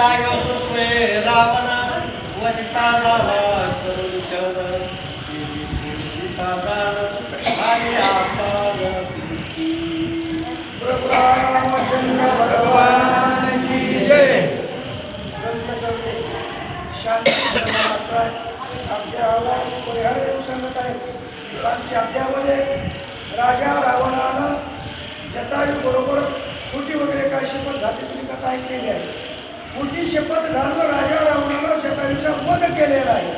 जटायो सुस्वे रावण वनिता झाला करुण चरण सीता जाण आणि आकार पिंकी. प्रभू रामचंद्र भगवान की जय ग्रंथ करते शांती धर्मात्रा अध्यायाला परिहार येऊ सांगत आहे आमच्या अध्यायामध्ये राजा रावणानं जटायू बरोबर खोटी वगैरे काय शपथ झाली तुझी कथा ऐकलेली आहे मोठी शपथ घालून राजा रावणानं जटायूचा वध केलेला आहे.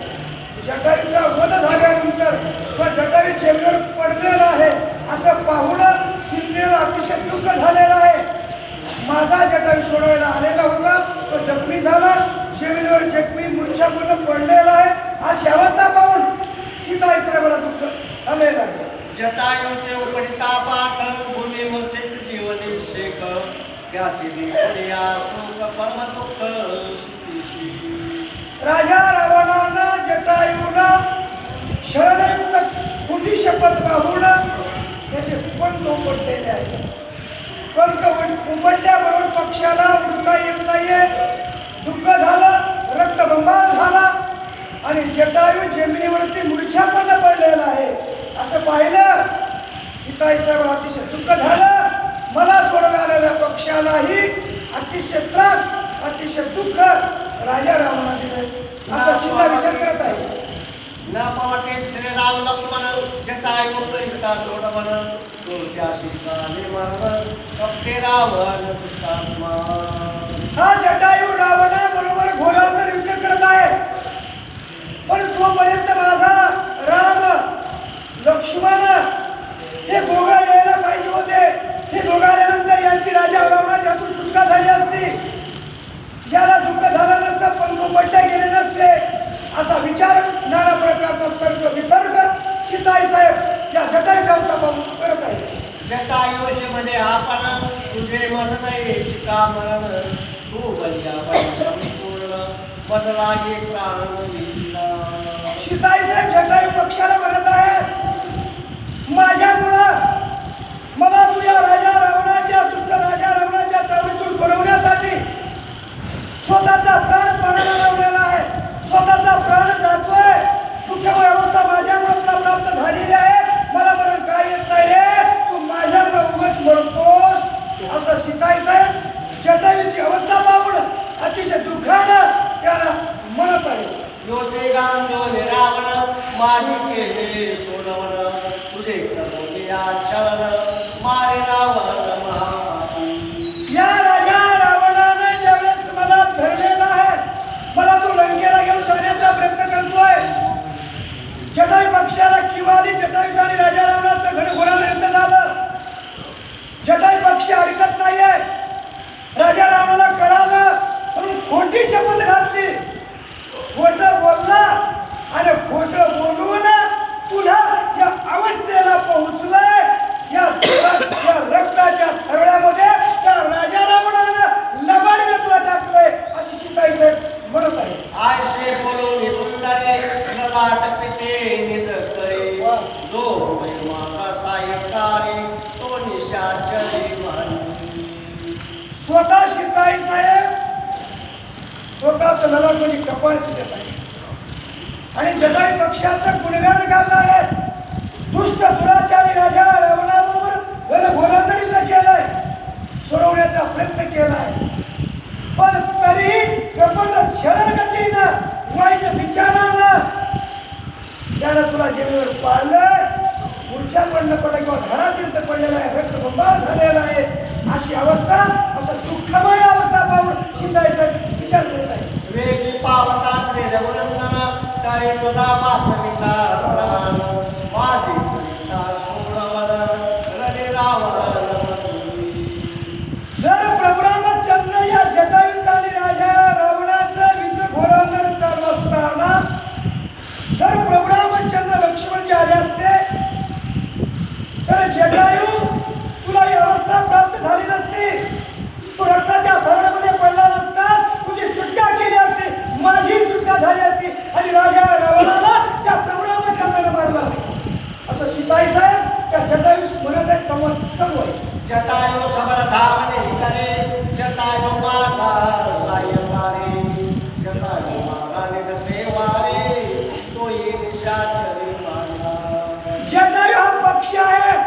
जटायूचा वध झाल्यानंतर किंवा जटायू जमिनीवर पडलेला आहे. असं पाहुणं सीतेला अतिशय दुःख झालेलं आहे. माझा जटायू सोडवायला आलेला होता तो जखमी झाला. जमिनीवर जखमी मूर्छापूर्ण पडलेला आहे. हा शेवटचा पाहून सीता साहेबाला दुःख झालेला आहे. जटायूचे उपडिता भूमी त्याची देखुनिया सुख परम दुःख राजा रावणानं जटायूला शरणयुक्त खोटी शपथ वाहून त्याचे पंख उपटलेले आहे पंख उमटल्याबरोबर पक्षाला उडता येत नाहीये. दुःख झालं रक्तबंबाळ झाला. आणि जटायू जमिनीवरती मूर्छापन्न पडलेला आहे. असं पाहिलं. सीताई साहेब अतिशय दुःख झालं. मला आलेल्या पक्षालाही अतिशय त्रास अतिशय दुःख राजा रावणा दिले असं सीता विचार करत आहे. न पवते श्रीराम लक्ष्मण जटायू कपटे रावण सीतात्मा हा जटायू रावणा बरोबर घोरांतर युद्ध करत आहे. पण तोपर्यंत माझा राम लक्ष्मण हे दोघं यायला पाहिजे होते हे दोघं आल्यानंतर यांची राजा रावणाच्या हातून सुटका झाली असती याला दुःख झालं नसतं पण तो पडले गेले नसते असा विचार नाना प्रकारचा तर्क वितर्क सीताई साहेब या जटाईच्या अवस्था पाहून करत आहे जटायुष आपण तुझे मन नाही का मरण तू बलिया संपूर्ण बदला गे प्राण शिताई साहेब जटायू पक्षाला म्हणत आहे माझ्यामुळं मला तुझ्या राजा रावणाच्या दुष्ट राजा रावणाच्या चावडीतून सोडवण्यासाठी स्वतःचा प्राण पणाला लावलेला आहे स्वतःचा प्राण जातोय दुःखमय अवस्था माझ्यामुळे तुला प्राप्त झालेली आहे मला मरण काय येत नाही रे तू माझ्यामुळे उगाच मरतोस असं सीताई साहेब जटायूची अवस्था पाहून अतिशय दुःखानं त्याला म्हणत आहे योते रावण निरावण माझी केले सोडवण तुझे करोले आचरण मारे रावण महापापी. या राजा रावणाने ज्यावेळेस मला धरलेला आहे मला तो लंकेला घेऊन जाण्याचा प्रयत्न करतोय जटाई पक्षाला किंवाली जटाईचा आणि राजा रावणाचं घनघोराचं युद्ध झालं जटाई पक्ष अडकत नाहीये राजा रावणाला कळालं म्हणून खोटी शपथ घातली खोट बोलला आणि खोट बोलून तुला या अवस्थेला पोहोचलंय या या रक्ताच्या थरळ्यामध्ये त्या राजा रावणानं लबाडीने तुला टाकलंय अशी सीताई साहेब म्हणत आहे आयशे बोलून सुंदरे ललाट पिते निज करे वा. जो होय माझा सायकारी तो निशाचरी मानी स्वतः सीताई साहेब स्वतःच ललाट म्हणजे कपाळ आहे आणि जटाई पक्षाचं गुणगान गात आहे दुष्ट दुराचारी राजा रावणाबरोबर घनघोरांतर केलाय. सोडवण्याचा प्रयत्न केलाय. पण तरीही कपट शरणगतीनं वाईट विचारानं त्यानं तुला जमिनीवर पाडलंय पुढच्या पडलं पडलं किंवा घरातीर्थ पडलेला आहे रक्तबंबाळ झालेला आहे. अशी अवस्था असं दुःखमय अवस्था पाहून सीताई साहेब विचार करत आहे वेगी पावता श्री रघुनंदन करे तुझा वासविता प्राण माझी पक्षी आहे.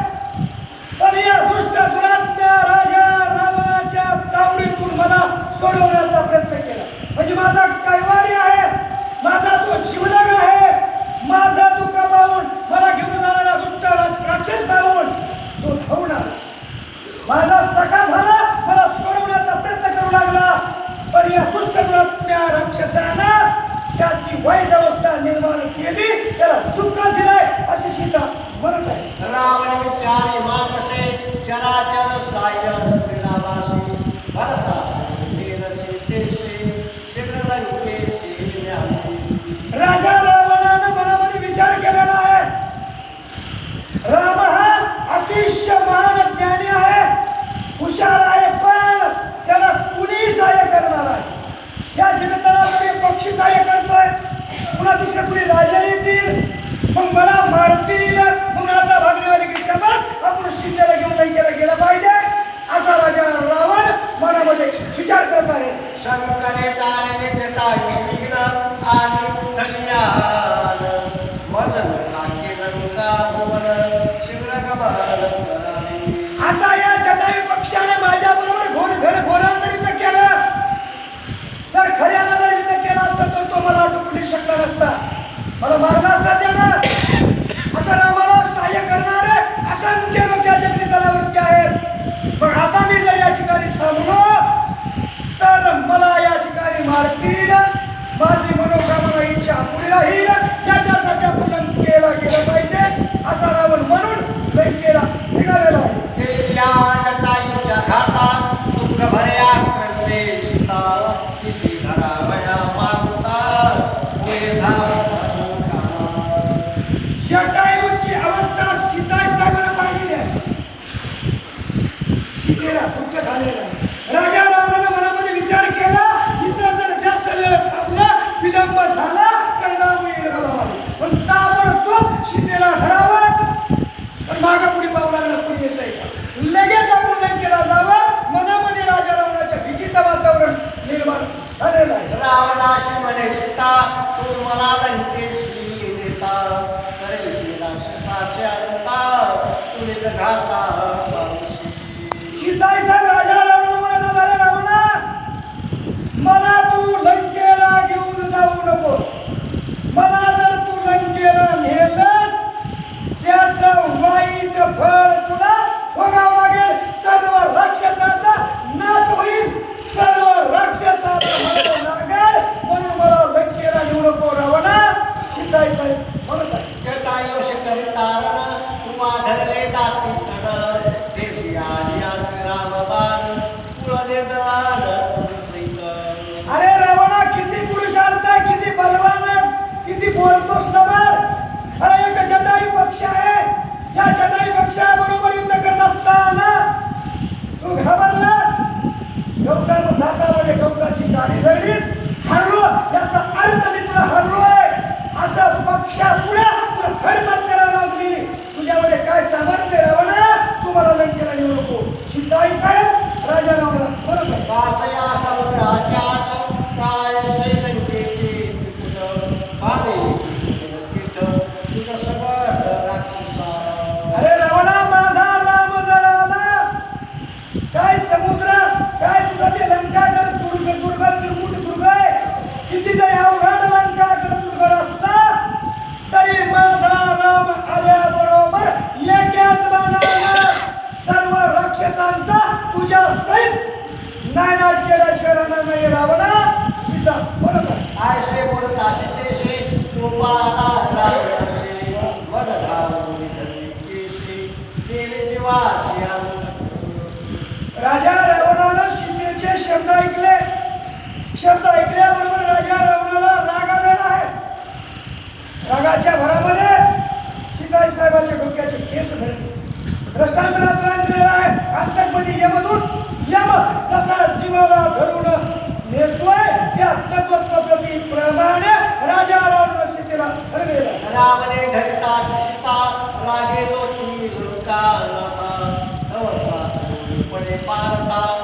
पण या दुष्ट दुरात्म्या राजा रावणाच्या तावडीतून मला सोडवण्याचा प्रयत्न केला. म्हणजे माझा कैवारी आहे. माझा तो जीवलग आहे. माझा तो पुन्हा दुसरे कुणी राजा येतील. मग मला मारतील. मग आता भागनेवालिकेच्या बस आपण शिंदेला घेऊन लंकेला गेलं पाहिजे. असा राजा रावण मनामध्ये विचार करत आहे. शंकरे टाळले जटायू विघ्न आणि कल्याण वजन काके लंका भुवन गमन करावे. आता या जटायू पक्षाने माझ्या बरोबर घोर घर घोरांतर युद्ध केलं जर खऱ्यानं जर युद्ध केलं असतं तर तो मला अटकू शकला नसता. मला मारला असता त्यानं आता रामाला सहाय्य करणारे असंख्य लोक या जगती तलावरती आहेत पण आता मी जर या ठिकाणी थांबलो तर मला या ठिकाणी मारतील माझी मनोकामना इच्छा पुरी राहील याच्यासाठी आपण लंकेला गेलं पाहिजे असा रावण म्हणून लंकेला निघालेला आहे देव्या जटायूच्या घाटात दुःख भर्या क्रमे सीता तिशी धरावया मागता पुढे धावता कामा. जटायूची अवस्था सीताई साहेबांना पाहिलेली आहे सीतेला दुःख झालेलं आहे राजा रावणानं मनामध्ये विचार केला इथं जर जास्त वेळ थांबला विलंब झाला तर राम येईल बरोबर पण ताबडतोब सीतेला धरावं पण मागं पुढे पाहू लागला कोणी येत आहे का लगेच आपण लंकेला जावं मनामध्ये राजा रावणाच्या भीतीचं वातावरण निर्माण झालेलं आहे रावणाशी म्हणे सीता तू मला लंकेशी नेता करशील शिसाचे अंता तुझे घाता पावशी. राजा रावणा मला तू लंकेला घेऊन जाऊ नको मला जर तू लंकेला नेलंस त्याचं वाईट फळ तुला भोगावं लागेल सर्व राक्षसाचा नाश होईल सर्व राक्षसाचा मरण लागेल म्हणून मला लंकेला नेऊ नको रावणा सीताई साहेब म्हणत आहे जटायुष करितारण तू आधरले दाती तण देवी आलिया श्रीराम बाण कुळ निर्दलान सैत अरे रावणा किती पुरुषार्थ आहे किती बलवान आहे किती बोलतोस ना बरं? अरे एक जटायू पक्ष आहे. या जटायू पक्षाबरोबर युद्ध करत असताना तू घाबरलास. डोंगर दातामध्ये डोंगाची गाडी धरलीस. हरलो. याचा अर्थ मी तुला हरलोय. असं पक्षा पुढे तुला हरमत करायला लागली तुझ्यामध्ये काय सामर्थ्य आहे रावणा तू मला लंकेला नेऊ नको सीताई साहेब राजा रावला म्हणत आहे कासया समुद्राच्यात काय शैलंकेचे त्रिपुट पाणी पीठ तुझं सगळं राक्षसा अरे रावणा माझा राम जर आला काय समुद्र काय तुझं ते लंकागड दुर्ग दुर्ग दुर्मुट दुर्ग आहे किती जरी अवघड लंकागड दुर्ग असला तरी माझा राम आल्याबरोबर एकाच बाणानं सर्व राक्षसांचा तुझ्या सहित नायनाट केल्याशिवाय राहणार नाही रावणा. सीता आहे आयशे बोलता सीतेशे कृपाला रावणाशे मद धावून केशी जीवाशी आम्ही राजा रावणानं सीतेचे शब्द ऐकले. शब्द ऐकल्याबरोबर राजा रावणाला राग आलेला आहे. रागाच्या भरामध्ये सीताई साहेबाच्या डोक्याचे केस धरले. दृष्टांतरात राग आहे आहे अंतकमध्ये यमदूत यम जसा जीवाला धरून नेतोय त्या तत्वपद्धतीप्रमाणे राजा रावण सीतेला धरलेला आहे रावणे धरिता सीता रागे तो ती लंका पारता